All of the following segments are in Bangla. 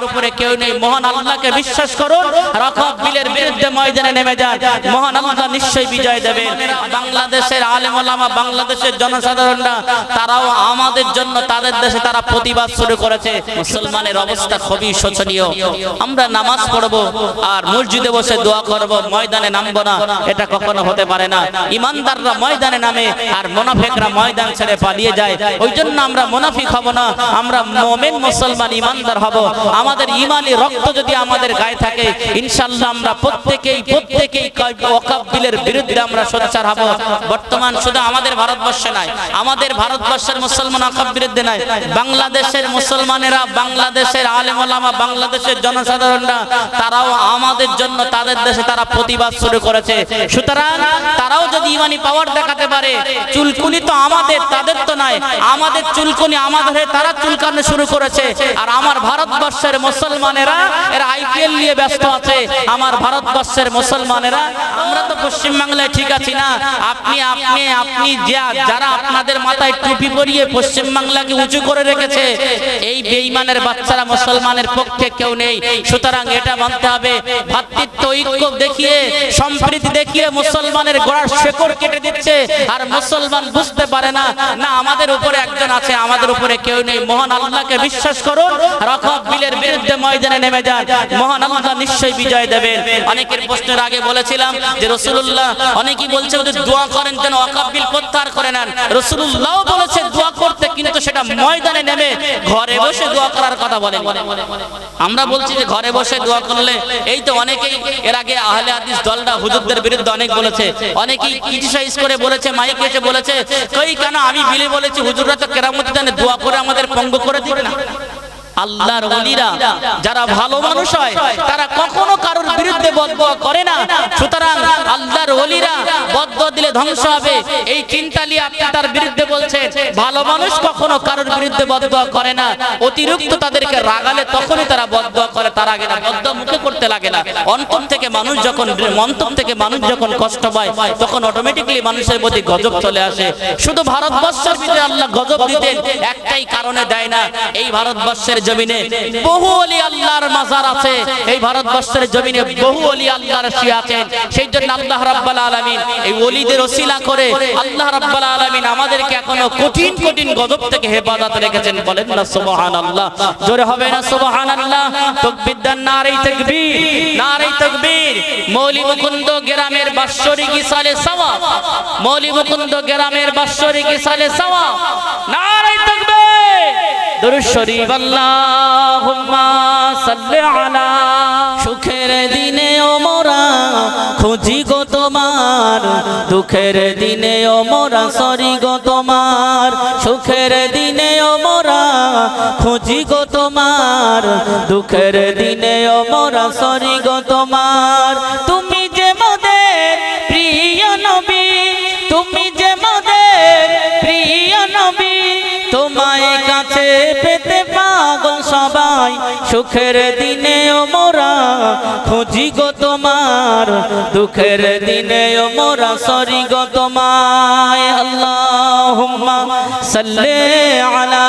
আমাদের উপরে কেউ নেই। মহান আল্লাহকে বিশ্বাস করুন। রকব বিলের বিরুদ্ধে ময়দানে নেমে যান। মহান আল্লাহ নিশ্চয়ই বিজয় দেবেন। বাংলাদেশের আলেম ওলামা, বাংলাদেশের জনসাধারণরা, তারাও আমাদের জন্য তাদের দেশে তারা প্রতিবাদ শুরু করেছে। মুসলমানের অবস্থা খুবই শোচনীয়। আমরা নামাজ পড়ব আর মসজিদে বসে দোয়া করব। ময়দানে নামবো না। এটা কখনো হতে পারে না। ইমানদাররা ময়দানে নামে আর মোনাফেকরা ময়দান ছেড়ে পালিয়ে যায়। ওই জন্য আমরা মোনাফিক হব না। আমরা মোমেন মুসলমান ইমানদার হব। আমাদের ইমানি রক্ত যদি আমাদের গায়ে থাকে ইনশাল্লাহ আমরা প্রত্যেকেই প্রত্যেকেই ওয়াকাব বিলের বিরুদ্ধে আমরা সোচ্চার হব। বর্তমান শুধু আমাদের ভারতবর্ষে নাই, আমাদের ভারতবর্ষের মুসলমান ওয়াকাব বিরুদ্ধে নাই। বাংলাদেশের মুসলমানেরা, বাংলাদেশের আলেম ওলামা বাংলাদেশের জনসাধারণরা, তারাও আমাদের জন্য তাদের দেশে তারা প্রতিবাদ শুরু করেছে। সুতরাং তারাও যদি ইমানি পাওয়ার দেখাতে পারে, চুলকুনি তো আমাদের, তাদের তো নাই। আমাদের চুলকুনি আমাদের তারা চুলকানো শুরু করেছে। আর আমার ভারতবর্ষের মুসলমানেরা এরা আইপিএল নিয়ে ব্যস্ত আছে। আমার ভারতবর্ষের মুসলমানেরা, আমরা তো পশ্চিমবাংলায় ঠিক আছি না। আপনি আপনি আপনি যারা আপনাদের মাথায় টুপি পরিয়ে পশ্চিমবাংলাকে উঁচু করে রেখেছে, এই বেঈমানের বাচ্চারা মুসলমানের পক্ষে কেউ নেই। সুতরাং এটা মানতে হবে। ভাতৃত্ব, ঐক্য দেখিয়ে, সম্প্রীতি দেখিয়ে মুসলমানের গোড়ার শেকড় কেটে দিচ্ছে। আর মুসলমান বুঝতে পারে না না আমাদের উপরে একজন আছে, আমাদের উপরে কেউ নেই। মহান আল্লাহকে বিশ্বাস করুন রকব বিলের বিরুদ্ধে ময়দানে নেমে যান। মহান আল্লাহ নিশ্চয়ই বিজয় দেবেন। অনেকের প্রশ্নের আগে বলেছিলাম যে রসুল্লাহ অনেকেই বলছে ওদের দোয়া করেন যেন অকাব বিল প্রত্যাহার করে নেন। রসুল্লাহ বলেছে দোয়া করতে কিন্তু সেটা ময়দানে নেমে ঘরে বসে দোয়া করার কথা বলেন। আমরা বলছি যে ঘরে বসে দোয়া করলে এই তো অনেকেই এর আগে আহলে হাদিস দলটা হুজুরদের বিরুদ্ধে অনেক বলেছে। অনেকেই ক্রিটিসাইজ করে বলেছে, মাইকে এসে বলেছে, কই কেন আমি বিলে বলেছি, হুজুররা তো কেরামতি জানে দোয়া করে আমাদের পঙ্গ করে দিবে না? আল্লাহর ওলিরা যারা ভালো মানুষ হয় তারা কখনো কারোর বিরুদ্ধে বদদোয়া করে না। সুতরাং আল্লাহর ওলিরা বদদোয়া দিলে ধ্বংস হবে। এই চিন্তা নিয়ে আপনি তার বিরুদ্ধে বলছেন ভালো মানুষ কখনো কারোর বিরুদ্ধে বদদোয়া করে না। অতিরিক্ত তাদেরকে রাগালে তখনই তারা বদদোয়া করে তার আগে না বদদোয়া মুখে করতে লাগে না। অন্তর থেকে মানুষ যখন মন্তর থেকে মানুষ যখন কষ্ট পায় তখন অটোমেটিক্যালি মানুষের প্রতি গজব চলে আসে। শুধু ভারতবর্ষের ভিতরে আল্লাহ গজব দিতেন একটাই কারণে দেয় না। এই ভারতবর্ষের জমিনে বহু অলি আল্লাহর মাজার আছে। এই ভারতবর্ষের জমিনে বহু অলি আল্লাহর শিয়া আছেন। সেই জন্য আল্লাহ রাব্বাল আলামিন এই ওলিদের ওসিলা করে আল্লাহ রাব্বাল আলামিন আমাদেরকে এখনও কঠিন কঠিন গজব থেকে হেফাজত রেখেছেন। বলেন না, সুবহানাল্লাহ। জোরে হবে না, সুবহানাল্লাহ। তাকবীর দেন নারে তাকবীর নারে তাকবীর। মৌলি মুকুন্দ গ্রামের বাৎসরিক ইসালে সওয়া মৌলি মুকুন্দ গ্রামের বাৎসরিক ইসালে সওয়া নারে তাকবীর। দরুদ শরীফ আল্লাহুম্মা সাল্লি আলা। সুখের দিনে ও খুঁজি গো তোমার। দুঃখের দিনে ও মোরা, সরি গো তোমার। সুখের দিনে ও মোরা, খুঁজি গো তোমার। দুঃখের দিনে ও মোরা, সরি গো তোমার। তুমি সুখের দিনে মোরা খুঁজি গো তোমার। দুঃখের দিনে মোরা সরি গো তোমায়। আল্লাহ সাল্লে আলা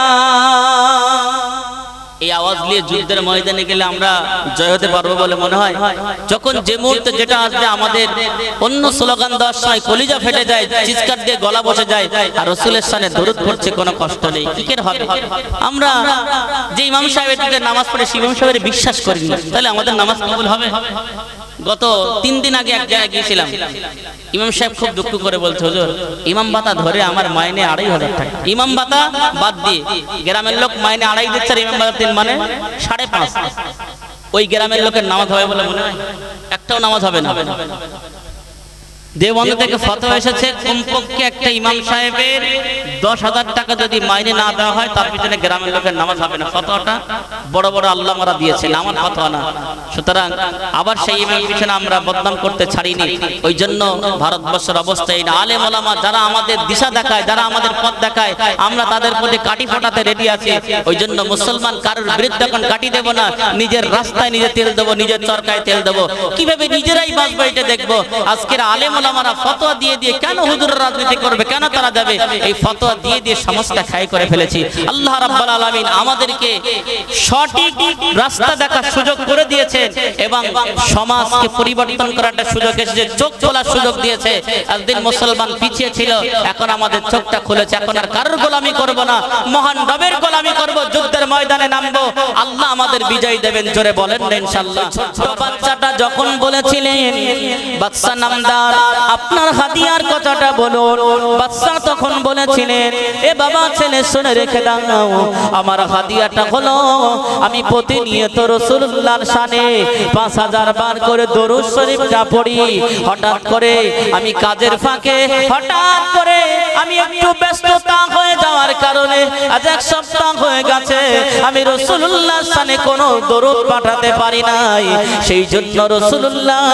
আওয়াজ নিয়ে যুদ্ধের ময়দানে গেলে আমরা জয় হতে পারব বলে মনে হয়। যখন যে মুহূর্তে যেটা আসবে, আমাদের অন্য স্লোগান দেওয়ার সময় কলিজা ফেটে যায়, চিৎকার দিয়ে গলা বসে যায়, আর রসুলের সামনে দরুদ পড়ছে, কোনো কষ্ট নেই। কি করে হবে? আমরা যে ইমাম সাহেবের নামাজ পড়ে, সেই ইমাম সাহেবের বিশ্বাস করি তাহলে আমাদের নামাজ কবুল হবে? গত তিন দিন আগে এক জায়গায় গিয়েছিলাম। ইমাম সাহেব খুব দুঃখ করে বলছে, হুজুর, ইমাম বাতা ধরে আমার মাইনে আড়াই হাজার টাকা। ইমাম বাতা বাদ দিয়ে গ্রামের লোক মাইনে আড়াই দিচ্ছে আর ইমাম ভাতা তিন মানে সাড়ে পাঁচ। ওই গ্রামের লোকের নামাজ হবে বলে মনে হয়? একটাও নামাজ হবে না। দেবন্ধ থেকে ফতোয়া এসেছে কমপক্ষে একটা ইমাম সাহেবের দশ হাজার টাকা যদি মাইনে না দেওয়া হয় তার পিছনে গ্রামের লোকের নামাজ হবে না। ফতোয়াটা বড় বড় আল্লাহ মারা দিয়েছেন আমার ফতোয়া না। সুতরাং আবার সেই ইমামের পিছনে আমরা বদনাম করতে ছাড়িনি। ওই জন্য ভারতবর্ষের অবস্থা এই না। আলেম ওলামা যারা আমাদের দিশা দেখায় যারা আমাদের পথ দেখায় আমরা তাদের প্রতি কাটি ফোটাতে রেডি আছি। ওই জন্য মুসলমান কারোর বিরুদ্ধে এখন কাটি দেব না নিজের রাস্তায় নিজে তেল দেবো নিজের চরকায় তেল দেবো। কীভাবে নিজেরাই বাঁচবো এটা দেখব? আজকের আলেম ওলামারা ফতোয়া দিয়ে দিয়ে কেন হুজুর রাজনীতি করবে? কেন তারা যাবে? এই ফতোয়া দিয়ে দিয়ে সমস্যা খাই করে ফেলেছি। আল্লাহ রাব্বুল আলামিন আমাদেরকে সঠিক রাস্তা দেখার সুযোগ করে দিয়েছেন এবং সমাজকে পরিবর্তন করার একটা সুযোগ এসেছে। চোখ খোলার সুযোগ দিয়েছে। একদিন মুসলমান পিছিয়ে ছিল, এখন আমাদের চোখটা খুলেছে। এখন আর কারোর গোলামি করব না। মহান রবের গোলামি করব। যুদ্ধের ময়দানে নামবো। আল্লাহ আমাদের বিজয় দেবেন, জোরে বলেন ইনশাআল্লাহ। বাচ্চাটা যখন বলেছিলেন বাদশা নামদার আপনার হাতিয়ার কথাটা বলুন। বাদশা তখন বলেছিলেন, এ বাবা, ছেলে, শুনে রেখে দাও। আমার হাদিয়াটা হলো, আমি প্রতিনিয়ত রসুল্লাহর শানে পাঁচ হাজার বার করে দরুদ শরীফটা পড়ি। হঠাৎ করে আমি কাজের ফাঁকে, হঠাৎ করে আমি একটু ব্যস্ততা হয়ে যাওয়ার কারণে আজ এক সপ্তাহ হয়ে গেছে, আমি রসুল্লাহর শানে কোনো দরুদ পাঠাতে পারি নাই। সেই জন্য রসুল্লাহ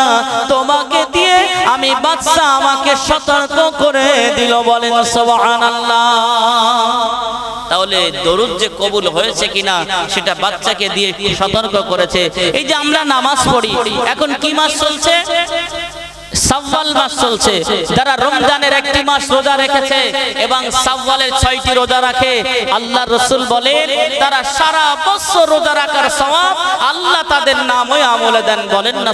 তোমাকে দিয়ে আমি বাদশা আমাকে সতর্ক করে দিল, বলেন, সুবহানাল্লাহ। তাহলে দরুদ যে কবুল হয়েছে কিনা, সেটা বাচ্চাকে দিয়ে সতর্ক করেছে। এই যে আমরা নামাজ পড়ি, এখন কি মাস চলছে? সাওয়াল মাস চলছে। যারা রমজানের একটি মাস রোজা রেখেছে এবং ছয়টি রোজা রাখে, আল্লাহ রসুল বলেন, তারা সারা বছর রোজা রাখার আল্লাহ তাদের নামে আমলে দেন। বলেন না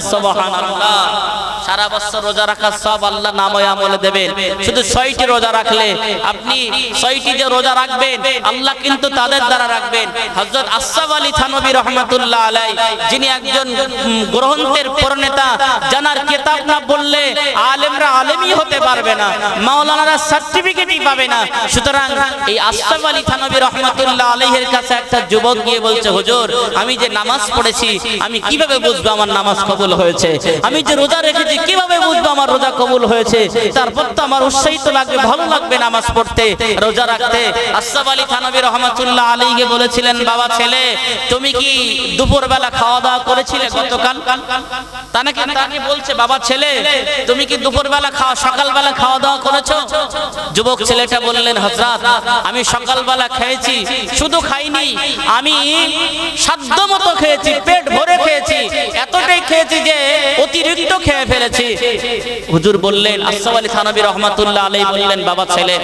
সারা বছর রোজা রাখার সব আল্লাহ আমলে দেবেন। শুধু ছয়টি রোজা রাখলে আপনি ছয়টি যে রোজা রাখবেন, আল্লাহ কিন্তু তাদের দ্বারা রাখবেন। হযরত আসাফ আলী থানবী রহমাতুল্লাহ আলাই যিনি একজন গ্রন্থের প্রণেতা জানার কিতাব না আলেমরা আলেমই হতে পারবে না, মাওলানারা সার্টিফিকেটই পাবে না। সুতরাং এই আসাফ আলী থানবী রহমাতুল্লাহ আলাইহির কাছে একটা যুবক গিয়ে বলছে, হুজুর, আমি যে নামাজ পড়েছি, আমি কীভাবে বুঝব আমার নামাজ কবুল হয়েছে? আমি যে রোজা রেখেছি, কীভাবে বুঝব আমার রোজা কবুল হয়েছে? তারপর তো আমার উৎসাহিত লাগবে, ভালো লাগবে নামাজ পড়তে, রোজা রাখতে। আশরাফ আলী থানবী রহমাতুল্লাহ আলাইকে বলেছিলেন, বাবা ছেলে, তুমি কি দুপুরবেলা খাওয়া দাওয়া করেছিলে গতকাল? তা নাকি বলছে, বাবা ছেলে তুমি কি দুপুরবেলা খাওয়া, সকালবেলা খাওয়া দাওয়া করেছ? যুবক ছেলেটা বললেন হজরত আমি সকালবেলা খেয়েছি, শুধু খাইনি, আমি সাধ্য মতো খেয়েছি, পেট ভরে খেয়েছি, এতটাই খেয়েছি যে অতিরিক্ত খেয়ে ফেলেছি। হুজুর বললেন আসফ আলী থানবী রহমাতুল্লাহ আলাই বললেন বাবা ছেলে,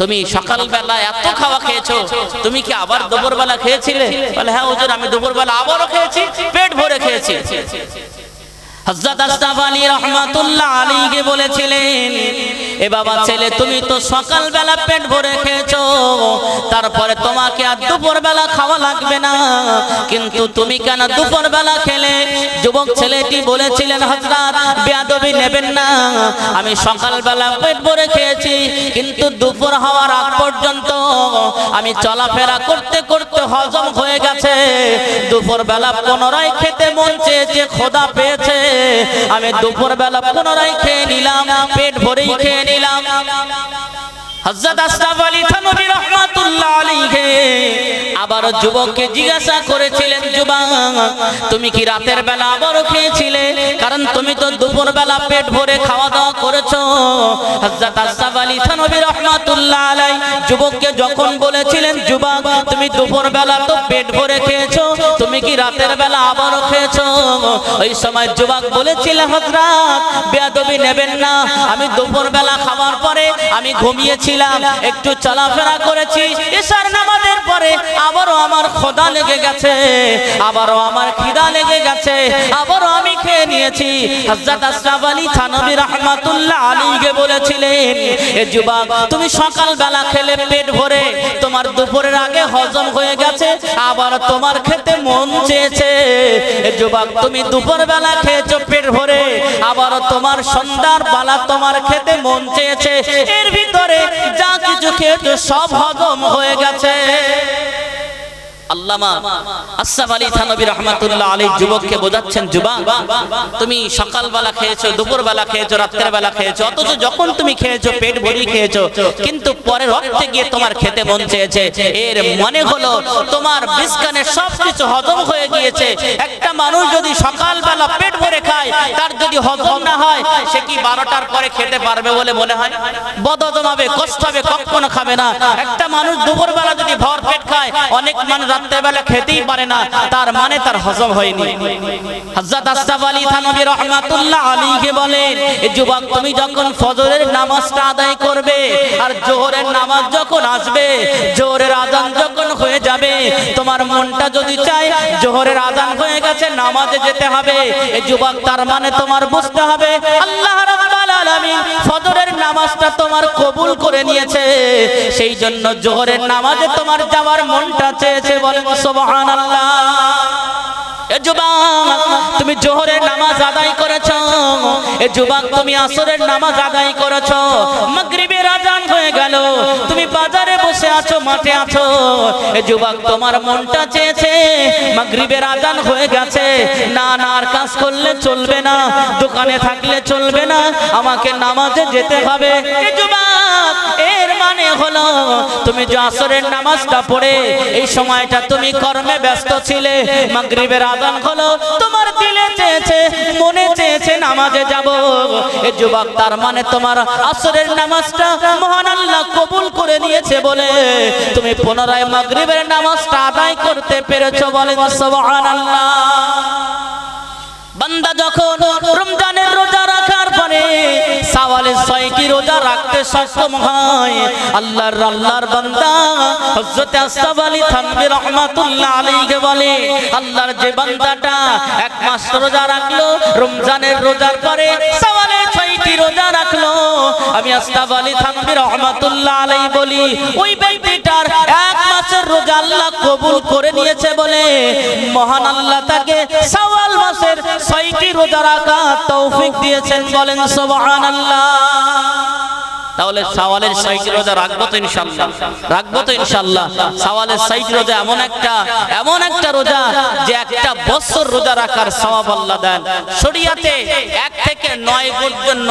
তুমি সকালবেলা এত খাওয়া খেয়েছো, তুমি কি আবার দুপুরবেলা খেয়েছিলে? বলে হ্যাঁ হুজুর, আমি দুপুরবেলা আবারও খেয়েছি, পেট ভরে খেয়েছি। হযরত আস্তাফ আলী রহমাতুল্লাহ আলীকে বলেছিলেন, এ বাবা ছেলে, তুমি তো সকাল বেলা পেট ভরে খেয়েছো, তারপরে তোমাকে আর দুপুরবেলা খাওয়া লাগবে না। কিন্তু তুমি কেন দুপুরবেলা খেলে? যুবক ছেলেটি বলেছিলেন, হযরত, বেয়াদবি নেবেন না। আমি সকালবেলা পেট ভরে খেয়েছি, কিন্তু দুপুর হওয়ার আগ পর্যন্ত আমি চলাফেরা করতে করতে হজম হয়ে গেছে। দুপুরবেলা পুনরায় খেতে মন চেয়েছে, খোদা পেয়েছে। আমি দুপুরবেলা পুনরায় খেয়ে নিলাম, পেট ভরেই খেয়ে নিলাম। হযরত আশরাফ আলী থানভী রাহমাতুল্লাহ আলাইহি আবার যুবককে জিজ্ঞাসা করেছিলেন যুবক তুমি কি রাতের বেলা আবারও খেয়েছিলে? কারণ তুমি তো দুপুর বেলা পেট ভরে খাওয়া দাওয়া করেছ। হযরত আশরাফ আলী থানভী রাহমাতুল্লাহ আলাই যুবককে যখন বলেছিলেন যুবক তুমি দুপুর বেলা তো পেট ভরে খেয়েছো, তুমি কি রাতের বেলা আবারও খেয়েছো? ওই সময় যুবক বলেছিল, হযরত, বেয়াদবি নেবেন না। আমি দুপুর বেলা খাওয়ার পরে আমি ঘুমিয়েছিলাম, একটু চলাফেরা করেছি। ঈশার নামাজের পরে আবারও আমার খোদা লেগে গেছে, আবারও আমার খিদা লেগে গেছে, আবারও আমি খেয়ে নিয়েছি। হযরত আশরাফ আলী থানভী রাহমাতুল্লাহ আলীকে বলেছিলেন, এ যুবক, তুমি সকাল বেলা খেলে পেট ভরে, তোমার দুপুরের আগে হজম হয়ে গেছে, আবার তোমার খেতে মন চেয়েছে। এ যুবক, তুমি দুপুর বেলা খেয়েছো পেট ভরে, আবার তোমার সন্ধ্যার বেলা তোমার খেতে মন চেয়েছে। এর ভিতরে যা কিছু খেয়েছো সব হজম হয়ে গেছে। মন একটা মানুষ যদি সকালবেলা পেট ভরে খায়, তার যদি হজম না হয়, সে কি বারোটার পরে খেতে পারবে বলে মনে হয়? বদহজম হবে কষ্ট হবে কখনো খাবে না। একটা মানুষ দুপুরবেলা যদি ভর পেট খায়, অনেক মানুষ রাত্রেবেলা খেতেই পারে না, তার মানে তার হজম হয়নি। আলী রহমাতুল্লাহ আলীকে বলেন যুবক, তুমি যখন ফজরের নামাজটা আদায় করবে, আর জোহরের নামাজ যখন আসবে, জোহরের আজান যখন হয়ে যাবে, তোমার মনটা যদি চায়, জোহরের আজান হয়ে গেছে, নামাজে যেতে হবে। এ যুবক, তার মানে তোমার বুঝতে হবে, আল্লাহ আলামিন ফজরের নামাজটা তোমার কবুল করে নিয়েছে। সেই জন্য জোহরের নামাজে তোমার যাওয়ার মনটা চেয়েছে বলেন সুবহানাল্লাহ। তুমি জোহরের নামাজ আদায় করেছ। এ যুবক, তুমি আসরের নামাজ আদায় করেছ। গেল। তুমি বাজারে বসে আছো, মাঠে আছো। যুবক, তোমার মনটা চেয়েছে, মাগরিবের আজান হয়ে গেছে। না না, আর কাজ করলে চলবে না, দোকানে থাকলে চলবে না, আমাকে নামাজে যেতে হবে। যুবক তুমি আসরের নামাজটা পড়ে, এই সময়টা তুমি কর্মে ব্যস্ত ছিলে। মাগরিবের আজান হলো, তোমার দিলে চেয়েছে, মনে চেয়েছে নামাজে যাব। এ যুবক, তার মানে তোমার আসরের নামাজটা মহান আল্লাহ কবুল করে নিয়েছে বলে। তুমি পুনরায় মাগরিবের নামাজটা আদায় করতে পেরেছ বলে, সুবহানাল্লাহ। বান্দা যখন রমজানের রোজা ছয়টি রোজা রাখতে সক্ষম হয়। আল্লাহর আল্লাহর বান্দা হযরত আসফ আলী থানভী রাহমাতুল্লাহ আলাইহি বলে, আল্লাহর যে বান্দাটা এক মাস রোজা রাখল, রমজানের রোজার পরে সাওয়ালের ছয়টি রোজা রাখল। আমি আসফ আলী থানভী রাহমাতুল্লাহ আলাইহি বলি, ওই ব্যক্তিটার এক মাসের রোজা আল্লাহ কবুল করে নিয়েছে বলে, মহান আল্লাহ তাকে মাসের ছয়টি রোজা রাখা তৌফিক দিয়েছেন বলেন সুবহানাল্লাহ। তাহলে সাওয়ালের সাইজ রোজা রাখব তো ইনশাল্লাহ রাখব তো ইনশাল্লাহ সাওয়ালের সাইজ রোজা এমন একটা এমন একটা রোজা যে একটা বছর রোজা রাখার সওয়াব আল্লাহ দেন। শরিয়াতে এক থেকে নয়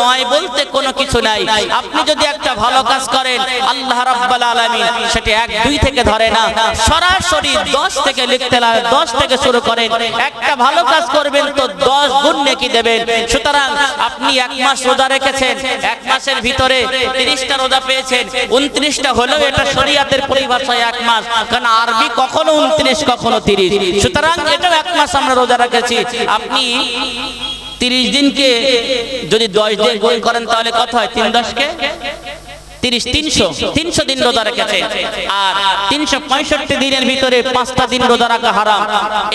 নয় বলতে কোনো কিছু নাই। আপনি যদি একটা ভালো কাজ করেন, আল্লাহ রাব্বাল আলামিন সেটা এক, দুই থেকে ধরে না। সরাসরি দশ থেকে লিখতে লাগে দশ থেকে শুরু করেন। একটা ভালো কাজ করবেন তো দশ গুণ নেকি দেবেন। সুতরাং আপনি এক মাস রোজা রেখেছেন, এক মাসের ভিতরে তিরিশটা রোজা পেয়েছেন, উনত্রিশটা হলেও এটা শরিয়াতের পরিভাষায় এক মাস, কারণ আরবি কখনো উনত্রিশ, কখনো তিরিশ। সুতরাং এটাও এক মাস আমরা রোজা রেখেছি। আপনি তিরিশ দিনকে যদি দশ দিন গোল করেন তাহলে কথা হয়? তিন দশকে? তিরিশ তিনশো তিনশো দিন রোজা রেখেছে। আর তিনশো পঁয়ষট্টি দিনের ভিতরে পাঁচটা দিন রোজা রাখা হারাম।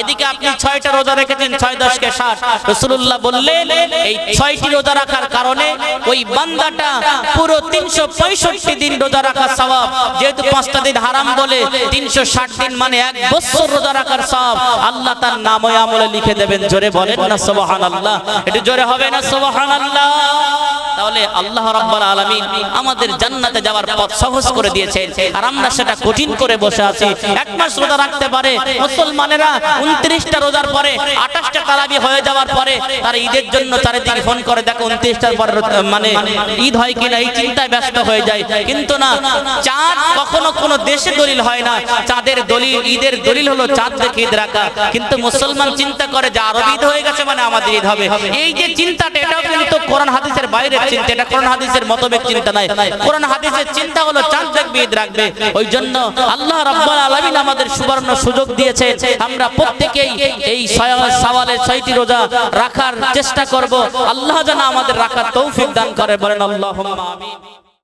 এদিকে আপনি ছয়টা রোজা রেখেছেন ছয় দশকে ষাট। রসুল্লাহ বললেন এই ছয়টি রোজা রাখার কারণে ওই বান্দাটা পুরো তিনশো পঁয়ষট্টি দিন রোজা রাখার স্বভাব। যেহেতু পাঁচটা দিন হারাম বলে তিনশো ষাট দিন মানে এক বছর রোজা রাখার স্বভাব। আল্লাহ তার নাম আমলে লিখে দেবেন জোরে বলেন না সোবাহান আল্লাহ একটু জোরে হবে না সোবাহান আল্লাহ তাহলে আল্লাহ রাব্বাল আলামিন আমাদের জান্নাতে যাওয়ার পথ সহজ করে দিয়েছেন আর আমরা সেটা কঠিন করে বসে আছি। এক মাস রোজা রাখতে পারে মুসলমানেরা 29টা রোজার পরে 28টা তারাবি হয়ে যাওয়ার পরে তারা ঈদের জন্য চারিদিকে ফোন করে, দেখো 29টার পর মানে ঈদ হয় কিনা এই চিন্তায় ব্যস্ত হয়ে যায়। কিন্তু না, চাঁদ কখনো কোনো দেশে দলিল হয় না। চাঁদের দলিল, ঈদের দলিল হলো চাঁদ দেখে ঈদ রাখা। কিন্তু মুসলমান চিন্তা করে যে আরব ঈদ হয়ে গেছে মানে আমাদের ঈদ হবে। এই যে চিন্তাটা, এটাও কিন্তু কোরআন হাদিসের বাইরের চিন্তা, এটা কোরআন হাদিসের মতভেদ চিন্তা নাই কোরআন হাদিসের চিন্তা হলো রাখবে ওই জন্য আল্লাহ রাব্বুল আলামিন আমাদের সুবর্ণ সুযোগ দিয়েছে। আমরা প্রত্যেকেই এই সওয়ালের ছয়টি রোজা রাখার চেষ্টা করব। আল্লাহ যেন আমাদের রাখার তৌফিক দান করে। বলেন, আল্লাহুম্মা আমিন।